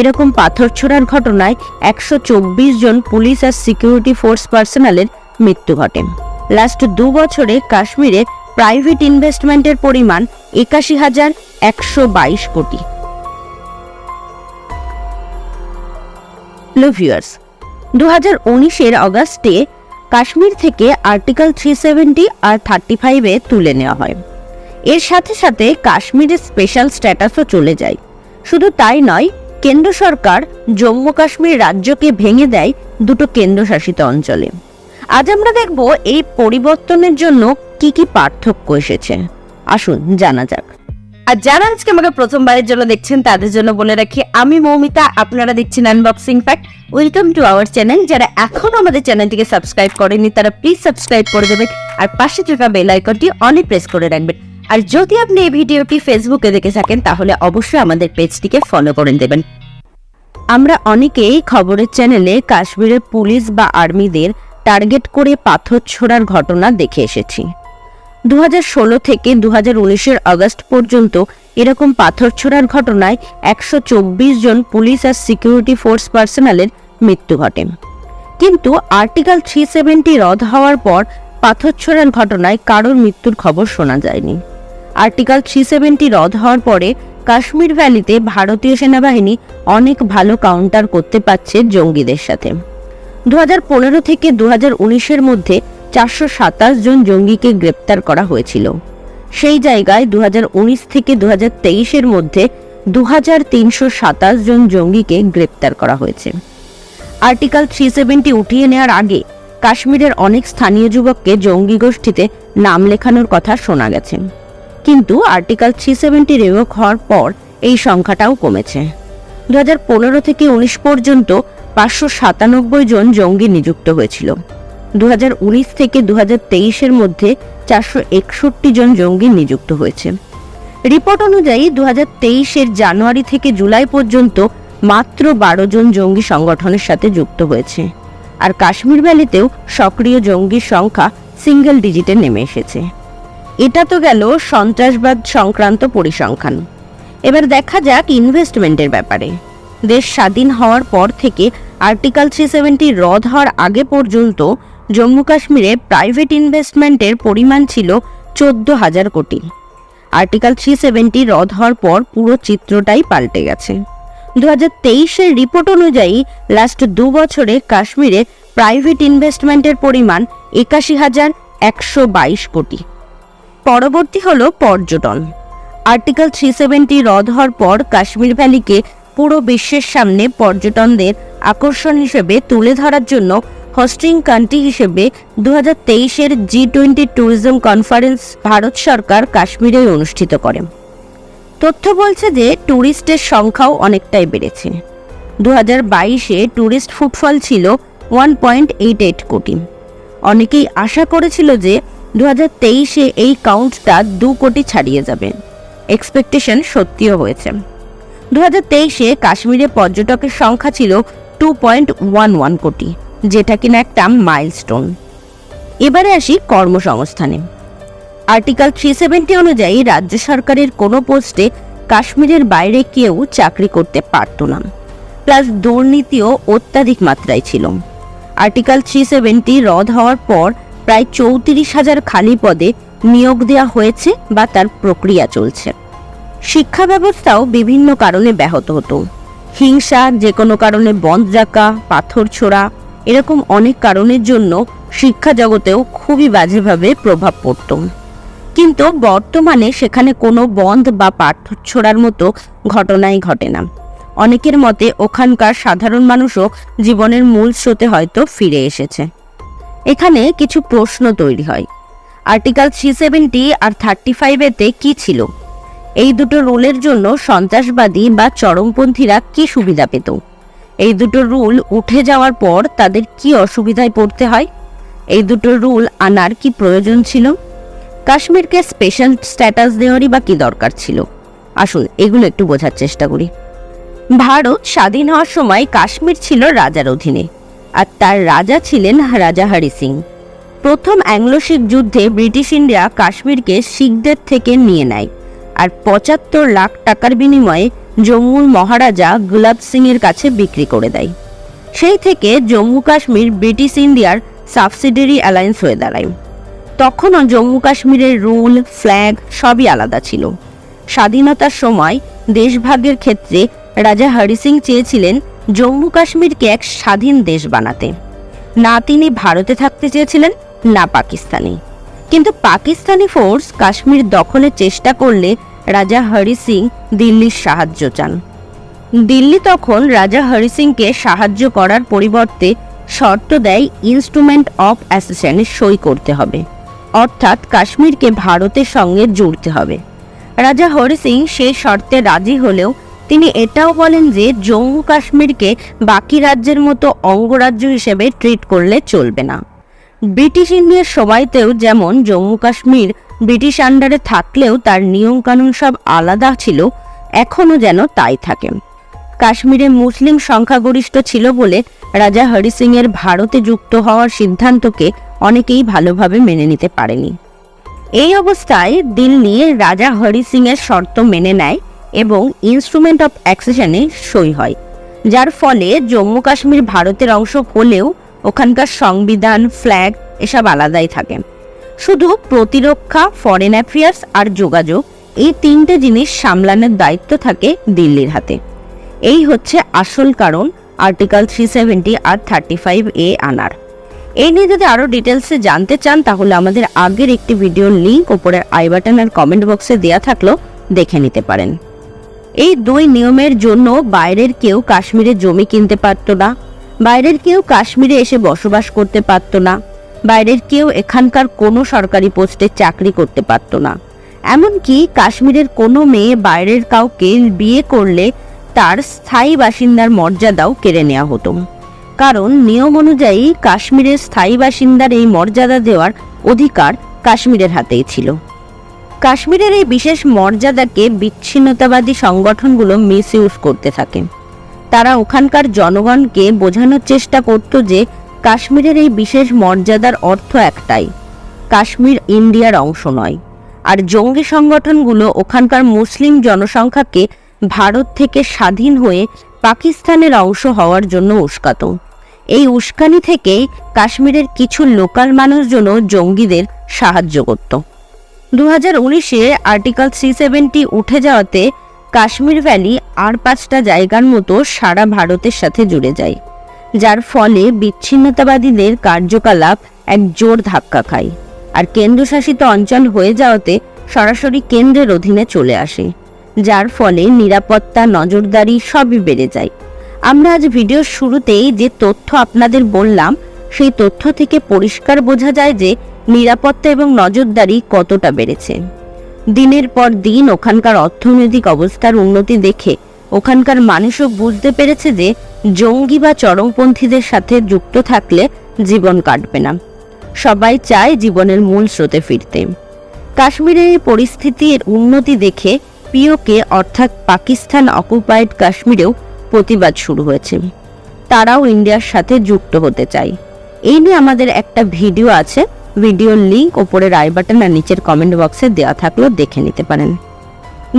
এরকম পাথর ছোড়ার ঘটনায় একশো চব্বিশ জন পুলিশ আর সিকিউরিটি ফোর্স পার্সোনালের মৃত্যু ঘটে। লাস্ট দু বছরে কাশ্মীরে প্রাইভেট ইনভেস্টমেন্টের পরিমাণ একাশি হাজার একশো বাইশ কোটি। দু হাজার উনিশের অগাস্টে কাশ্মীর থেকে আর্টিকেল থ্রি সেভেন্টি আর থার্টি ফাইভে তুলে নেওয়া হয়। এর সাথে সাথে কাশ্মীরের স্পেশাল স্ট্যাটাসও চলে যায়। শুধু তাই নয় কেন্দ্র সরকার জম্মু কাশ্মীর রাজ্যকে ভেঙে দেয় দুটো কেন্দ্রশাসিত অঞ্চলে। আজ আমরা দেখব এই পরিবর্তনের জন্য কি কি পার্থক্য এসেছে। আসুন, জানা যাক। আর যারা আজকে আমাকে প্রথমবারের জন্য দেখছেন, তাদের জন্য বলে রাখি, আমি মৌমিতা, আপনারা দেখছেন unboxing fact welcome to our channel যারা এখনও আমাদের চ্যানেলটিকে সাবস্ক্রাইব করেনি তারা প্লিজ সাবস্ক্রাইব করে দেবেন আর পাশে থাকা বেল আইকনটি অনই প্রেস করে রাখবেন। আর যদি আপনি এই ভিডিওটি ফেসবুকে দেখে থাকেন, তাহলে অবশ্যই আমাদের পেজটিকে ফলো করে দেবেন। আমরা অনেকেই খবরের চ্যানেলে কাশ্মীরের পুলিশ বা আর্মিদের টার্গেট করে পাথর ছোড়ার ঘটনা দেখে এসেছি। দু থেকে দু হাজার আগস্ট পর্যন্ত এরকম পাথর ছোড়ার ঘটনায় একশো চব্বিশ জন পুলিশ আর সিকিউরিটি ফোর্স পার্সোনালের মৃত্যু ঘটে। কিন্তু আর্টিকেল থ্রি সেভেন্টি রদ হওয়ার পর পাথর ছোড়ার ঘটনায় কারোর মৃত্যুর খবর শোনা যায়নি। আর্টিকেল থ্রি সেভেন্টি রদ হওয়ার পরে কাশ্মীর ভ্যালিতে ভারতীয় সেনাবাহিনী অনেক ভালো কাউন্টার করতে পারছে জঙ্গিদের সাথে। দু থেকে দু উনিশের মধ্যে চারশো সাতাশ জন জঙ্গিকে গ্রেপ্তার করা হয়েছিল। সেই জায়গায় দু হাজার উনিশ থেকে দু তেইশের মধ্যে দু হাজার তিনশো সাতাশ জন জঙ্গিকে গ্রেপ্তার করা হয়েছে। আর্টিকেল থ্রি সেভেন্টি উঠিয়ে নেওয়ার আগে কাশ্মীরের অনেক স্থানীয় যুবককে জঙ্গি গোষ্ঠীতে নাম লেখানোর কথা শোনা গেছে। কিন্তু আর্টিকেল থ্রি সেভেন্টি রেভোক হওয়ার পর এই সংখ্যাটাও কমেছে। দু হাজার পনেরো থেকে উনিশ পর্যন্ত পাঁচশো সাতানব্বই জন জঙ্গি নিযুক্ত হয়েছিল। দু হাজার উনিশ থেকে দু তেইশের মধ্যে চারশো একষট্টি জন জঙ্গি নিযুক্ত হয়েছে। রিপোর্ট অনুযায়ী দু তেইশের জানুয়ারি থেকে জুলাই পর্যন্ত মাত্র বারো জন জঙ্গি সংগঠনের সাথে যুক্ত হয়েছে। আর কাশ্মীর ভ্যালিতেও সক্রিয় জঙ্গির সংখ্যা সিঙ্গেল ডিজিটে নেমে এসেছে। এটা তো গেল সন্ত্রাসবাদ সংক্রান্ত পরিসংখ্যান। এবার দেখা যাক ইনভেস্টমেন্টের ব্যাপারে। দেশ স্বাধীন হওয়ার পর থেকে আর্টিকেল থ্রি সেভেন্টি রদ হওয়ার আগে পর্যন্ত জম্মু কাশ্মীরে প্রাইভেট ইনভেস্টমেন্টের পরিমাণ ছিল চোদ্দ হাজার কোটি। আর্টিকেল থ্রি সেভেন্টি রদ হওয়ার পর পুরো চিত্রটাই পাল্টে গেছে। দু হাজার তেইশের রিপোর্ট অনুযায়ী লাস্ট দু বছরে কাশ্মীরে প্রাইভেট ইনভেস্টমেন্টের পরিমাণ একাশি হাজার একশো বাইশ কোটি। পরবর্তী হল পর্যটন। আর্টিকেল থ্রি সেভেন্টি রদ হওয়ার পর কাশ্মীর ভ্যালিকে পুরো বিশ্বের সামনে পর্যটনদের আকর্ষণ হিসেবে তুলে ধরার জন্য হোস্টিং কান্ট্রি হিসেবে দু হাজার তেইশের G twenty tourism conference Bharat সরকার কাশ্মীরে অনুষ্ঠিত করে। তথ্য বলছে যে ট্যুরিস্টের সংখ্যাও অনেকটাই বেড়েছে। দু হাজার বাইশে ট্যুরিস্ট ফুটফল ছিল one point eight eight crore. অনেকেই আশা করেছিল যে দু হাজার তেইশে এই কাউন্টটা দু কোটি ছাড়িয়ে যাবে। এক্সপেকটেশন সত্যিও হয়েছে। দু হাজার তেইশে কাশ্মীরে পর্যটকের সংখ্যা ছিল টু পয়েন্ট ওয়ান ওয়ান কোটি, যেটা কিনা একটা মাইলস্টোন এবারে আসি কর্মসংস্থানে। আর্টিকেল থ্রি সেভেন্টি অনুযায়ী রাজ্য সরকারের কোনো পোস্টে কাশ্মীরের বাইরে কেউ চাকরি করতে পারত না। প্লাস দুর্নীতিও অত্যাধিক মাত্রায় ছিল। আর্টিকেল থ্রি সেভেন্টি রদ হওয়ার পর প্রায় চৌত্রিশ হাজার খালি পদে নিয়োগ দেওয়া হয়েছে বা তার প্রক্রিয়া চলছে। শিক্ষা ব্যবস্থাও বিভিন্ন কারণে ব্যাহত হতো। হিংসা, যে কোনো কারণে বন্ধ রাখা পাথর ছোড়া, এরকম অনেক কারণের জন্য শিক্ষা জগতেও খুবই বাজেভাবে প্রভাব পড়ত। কিন্তু বর্তমানে সেখানে কোনো বন্ধ বা পাথর ছোড়ার মতো ঘটনাই ঘটে না। অনেকের মতে ওখানকার সাধারণ মানুষও জীবনের মূল স্রোতে হয়তো ফিরে এসেছে। এখানে কিছু প্রশ্ন তৈরি হয়। আর্টিকেল থ্রি সেভেন্টি আর থার্টি ফাইভেতে কি ছিল? এই দুটো রুলের জন্য সন্ত্রাসবাদী বা চরমপন্থীরা কি সুবিধা পেত? এই দুটো রুল উঠে যাওয়ার পর তাদের কি অসুবিধায় পড়তে হয়? এই দুটো রুল আনার কি প্রয়োজন ছিল? কাশ্মীরকে স্পেশাল স্ট্যাটাস দেওয়ারই বা কি দরকার ছিল? আসুন এগুলো একটু বোঝার চেষ্টা করি। ভারত স্বাধীন হওয়ার সময় কাশ্মীর ছিল রাজার অধীনে। আর তার রাজা ছিলেন রাজা হরি সিং। প্রথম অ্যাংলো শিখ যুদ্ধে ব্রিটিশ ইন্ডিয়া কাশ্মীরকে শিখদের থেকে নিয়ে নেয় আর পঁচাত্তর লাখ টাকার বিনিময়ে জম্মুর মহারাজা গুলাব সিং এর কাছে বিক্রি করে দেয়। সেই থেকে জম্মু কাশ্মীর ব্রিটিশ ইন্ডিয়ার সাবসিডিয়ারি অ্যালায়েন্স হয়ে দাঁড়ায়। তখনও জম্মু কাশ্মীরের রুল, ফ্ল্যাগ সবই আলাদা ছিল। স্বাধীনতার সময় দেশভাগের ক্ষেত্রে রাজা হরি সিং চেয়েছিলেন জম্মু কাশ্মীরকে এক স্বাধীন দেশ বানাতে। না তিনি ভারতে থাকতে চেয়েছিলেন, না পাকিস্তানে। কিন্তু পাকিস্তানি ফোর্স কাশ্মীর দখলের চেষ্টা করলে রাজা হরি সিং দিল্লির সাহায্য চান। দিল্লি তখন রাজা হরি সিংকে সাহায্য করার পরিবর্তে শর্ত দেয় ইনস্ট্রুমেন্ট অফ অ্যাসোসিয়েশনে সই করতে হবে। অর্থাৎ কাশ্মীরকে ভারতের সঙ্গে জুড়তে হবে। রাজা হরি সিং সেই শর্তে রাজি হলেও তিনি এটাও বলেন যে জম্মু কাশ্মীরকে বাকি রাজ্যের মতো অঙ্গরাজ্য হিসেবে ট্রিট করলে চলবে না। ব্রিটিশ ইন্ডিয়ার সময়তেও যেমন জম্মু কাশ্মীর ব্রিটিশ আন্ডারে থাকলেও তার নিয়মকানুন সব আলাদা ছিল, এখনও যেন তাই থাকে। কাশ্মীরে মুসলিম সংখ্যাগরিষ্ঠ ছিল বলে রাজা হরি সিং এর ভারতে যুক্ত হওয়ার সিদ্ধান্তকে অনেকেই ভালোভাবে মেনে নিতে পারেনি। এই অবস্থায় দিল্লি রাজা হরি সিং এর শর্ত মেনে নেয় এবং ইনস্ট্রুমেন্ট অফ অ্যাক্সেশনে সই হয়, যার ফলে জম্মু কাশ্মীর ভারতের অংশ হলেও ওখানকার সংবিধান ফ্ল্যাগ এসব আলাদাই থাকে। শুধু প্রতিরক্ষা ফরেন অ্যাফেয়ার্স আর যোগাযোগ এই তিনটে জিনিস সামলানোর দায়িত্ব থাকে দিল্লির হাতে। এই হচ্ছে আসল কারণ আর্টিকেল থ্রি সেভেন্টি আর থার্টি ফাইভ এ আনার। এই নিয়ে যদি আরও ডিটেলসে জানতে চান, তাহলে আমাদের আগের একটি ভিডিওর লিঙ্ক ওপরের আই বাটন আর কমেন্ট বক্সে দেওয়া থাকলেও দেখে নিতে পারেন। এই দুই নিয়মের জন্য বাইরের কেউ কাশ্মীরে জমি কিনতে পারতো না। বাইরের কেউ কাশ্মীরে এসে বসবাস করতে পারতো না। বাইরের কেউ এখানকার কোনো সরকারি পোস্টে চাকরি করতে পারতো না। এমনকি কাশ্মীরের কোনো মেয়ে বাইরের কাউকে বিয়ে করলে তার স্থায়ী বাসিন্দার মর্যাদাও কেড়ে নেওয়া হতো। কারণ নিয়ম অনুযায়ী কাশ্মীরের স্থায়ী বাসিন্দার এই মর্যাদা দেওয়ার অধিকার কাশ্মীরের হাতেই ছিল। কাশ্মীরের এই বিশেষ মর্যাদাকে বিচ্ছিন্নতাবাদী সংগঠনগুলো মিস ইউজ করতে থাকে। তারা ওখানকার জনগণকে বোঝানোর চেষ্টা করত যে কাশ্মীরের এই বিশেষ মর্যাদার অর্থ একটাই, কাশ্মীর ইন্ডিয়ার অংশ নয়। আর জঙ্গি সংগঠনগুলো ওখানকার মুসলিম জনসংখ্যাকে ভারত থেকে স্বাধীন হয়ে পাকিস্তানের অংশ হওয়ার জন্য উস্কাত। এই উস্কানি থেকেই কাশ্মীরের কিছু লোকাল মানুষজনও জঙ্গিদের সাহায্য করত। দু আর্টিকেল থ্রি উঠে যাওয়াতে কাশ্মীর ভ্যালি আর পাঁচটা জায়গার মতো সারা ভারতের সাথে জুড়ে যায়, যার ফলে বিচ্ছিন্নতাবাদীদের কার্যকলাপ এক জোর ধাক্কা খায় আর কেন্দ্রশাসিত অঞ্চল হয়ে যাওয়াতে সরাসরি কেন্দ্রের অধীনে চলে আসে, যার ফলে নিরাপত্তা, নজরদারি সবই বেড়ে যায়। আমরা আজ ভিডিওর শুরুতেই যে তথ্য আপনাদের বললাম, সেই তথ্য থেকে পরিষ্কার বোঝা যায় যে নিরাপত্তা এবং নজরদারি কতটা বেড়েছে? দিনের পর দিন ওখানকার অর্থনৈতিক অবস্থার উন্নতি দেখে ওখানকার মানুষও বুঝতে পেরেছে যে জঙ্গি বা চরমপন্থীদের সাথে যুক্ত থাকলে জীবন কাটবে না। সবাই চায় জীবনের মূল স্রোতে ফিরতে। কাশ্মীরের এই পরিস্থিতির উন্নতি দেখে পিওকে, অর্থাৎ পাকিস্তান অকুপাইড কাশ্মীরেও প্রতিবাদ শুরু হয়েছে। তারাও ইন্ডিয়ার সাথে যুক্ত হতে চায়। এই নিয়ে আমাদের একটা ভিডিও আছে। ভিডিওর লিঙ্ক ওপরের আই বাটন আর নিচের কমেন্ট বক্সে দেওয়া থাকলেও দেখে নিতে পারেন।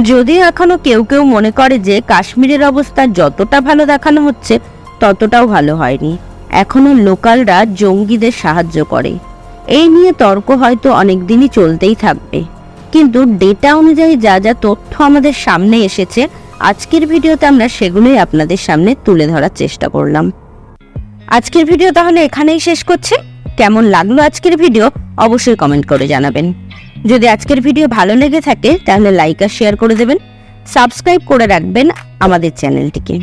যদিও এখনও কেউ কেউ মনে করে যে কাশ্মীরের অবস্থা যতটা ভালো দেখানো হচ্ছে, ততটাও ভালো হয়নি। এখনও লোকালরা জঙ্গিদের সাহায্য করে। এই নিয়ে তর্ক হয়তো অনেকদিনই চলতেই থাকবে। কিন্তু ডেটা অনুযায়ী যা যা তথ্য আমাদের সামনে এসেছে, আজকের ভিডিওতে আমরা সেগুলোই আপনাদের সামনে তুলে ধরার চেষ্টা করলাম। আজকের ভিডিও তাহলে এখানেই শেষ করছি। কেমন লাগল আজকের ভিডিও, অবশ্যই কমেন্ট করে জানাবেন। যদি আজকের ভিডিও ভালো লেগে থাকে, তাহলে লাইক আর শেয়ার করে দেবেন। সাবস্ক্রাইব করে রাখবেন আমাদের চ্যানেলটিকে।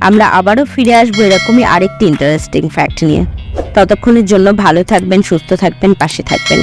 আমরা আবারও ফিরে আসব এরকমই আরেকটি ইন্টারেস্টিং ফ্যাক্ট নিয়ে। ততক্ষণের জন্য ভালো থাকবেন, সুস্থ থাকবেন, পাশে থাকবেন।